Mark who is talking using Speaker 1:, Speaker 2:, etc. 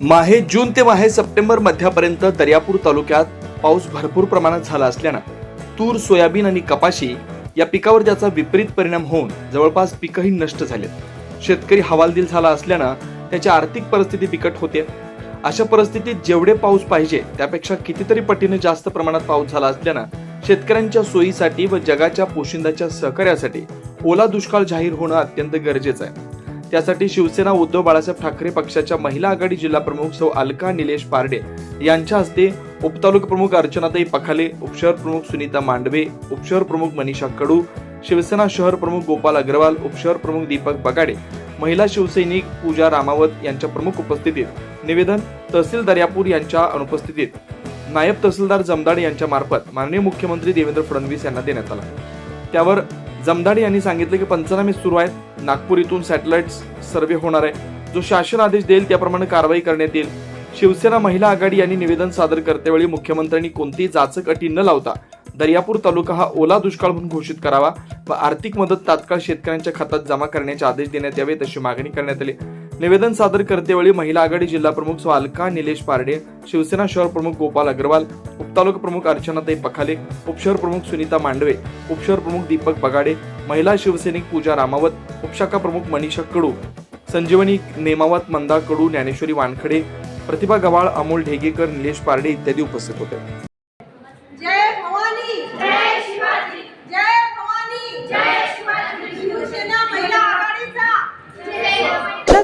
Speaker 1: माहे जून ते माहे सप्टेंबर मध्यापर्यंत दर्यापूर तालुक्यात पाऊस भरपूर प्रमाणात झाला असल्यानं तूर सोयाबीन आणि कपाशी या पिकावर त्याचा विपरीत परिणाम होऊन जवळपास पिकंही नष्ट झालेत. शेतकरी हवालदिल झाला असल्यानं त्याची आर्थिक परिस्थिती बिकट होते. अशा परिस्थितीत जेवढे पाऊस पाहिजे त्यापेक्षा कितीतरी पटीने जास्त प्रमाणात पाऊस झाला असल्यानं शेतकऱ्यांच्या सोयीसाठी व जगाच्या पोशिंदाच्या सहकार्यासाठी ओला दुष्काळ जाहीर होणं अत्यंत गरजेचं आहे. त्यासाठी शिवसेना उद्धव बाळासाहेब ठाकरे पक्षाच्या महिला आघाडी जिल्हा प्रमुख सौ अलका निलेश पारडे यांच्या हस्ते उपतालुका प्रमुख अर्चनाताई पखाले उपशहर प्रमुख सुनीता मांडवे उपशहर प्रमुख मनीषा कडू शिवसेना शहर प्रमुख गोपाल अग्रवाल उपशहर प्रमुख दीपक बगाडे महिला शिवसैनिक पूजा रामावत यांच्या प्रमुख उपस्थितीत निवेदन तहसील दर्यापूर यांच्या अनुपस्थितीत. नायब तहसीलदार जमदाड यांच्या मार्फत माननीय मुख्यमंत्री देवेंद्र फडणवीस यांना देण्यात आला. त्यावर जमदाडे यांनी सांगितलं की पंचनामे सुरू आहेत. नागपूर इथून सॅटेलाइट सर्व्हे होणार आहे. जो शासन आदेश देईल त्याप्रमाणे कारवाई करण्यात येईल. शिवसेना महिला आघाडी यांनी निवेदन सादर करतेवेळी मुख्यमंत्र्यांनी कोणतीही जाचक अटी न लावता दर्यापूर तालुका हा ओला दुष्काळ म्हणून घोषित करावा व आर्थिक मदत तात्काळ शेतकऱ्यांच्या खात्यात जमा करण्याचे आदेश देण्यात यावे तशी मागणी करण्यात आली. निवेदन सादर करतेवेळी महिला आघाडी जिल्हा प्रमुख स्वालका निलेश पारडे शिवसेना शहर प्रमुख गोपाल अग्रवाल उपतालुका प्रमुख अर्चनाताई पखाले उपशहर प्रमुख सुनीता मांडवे उपशहर प्रमुख दीपक बगाडे महिला शिवसैनिक पूजा रामावत उपशाखा प्रमुख मनीषा कडू संजीवनी नेमावत मंदा कडू ज्ञानेश्वरी वानखडे प्रतिभा गवाळ अमोल ढेगेकर निलेश पारडे इत्यादी उपस्थित होते.
Speaker 2: जय भवानी जय शिवाजी जय भवानी जय शिवाजी शिवसेना महिला आघाडीचा
Speaker 3: अशाच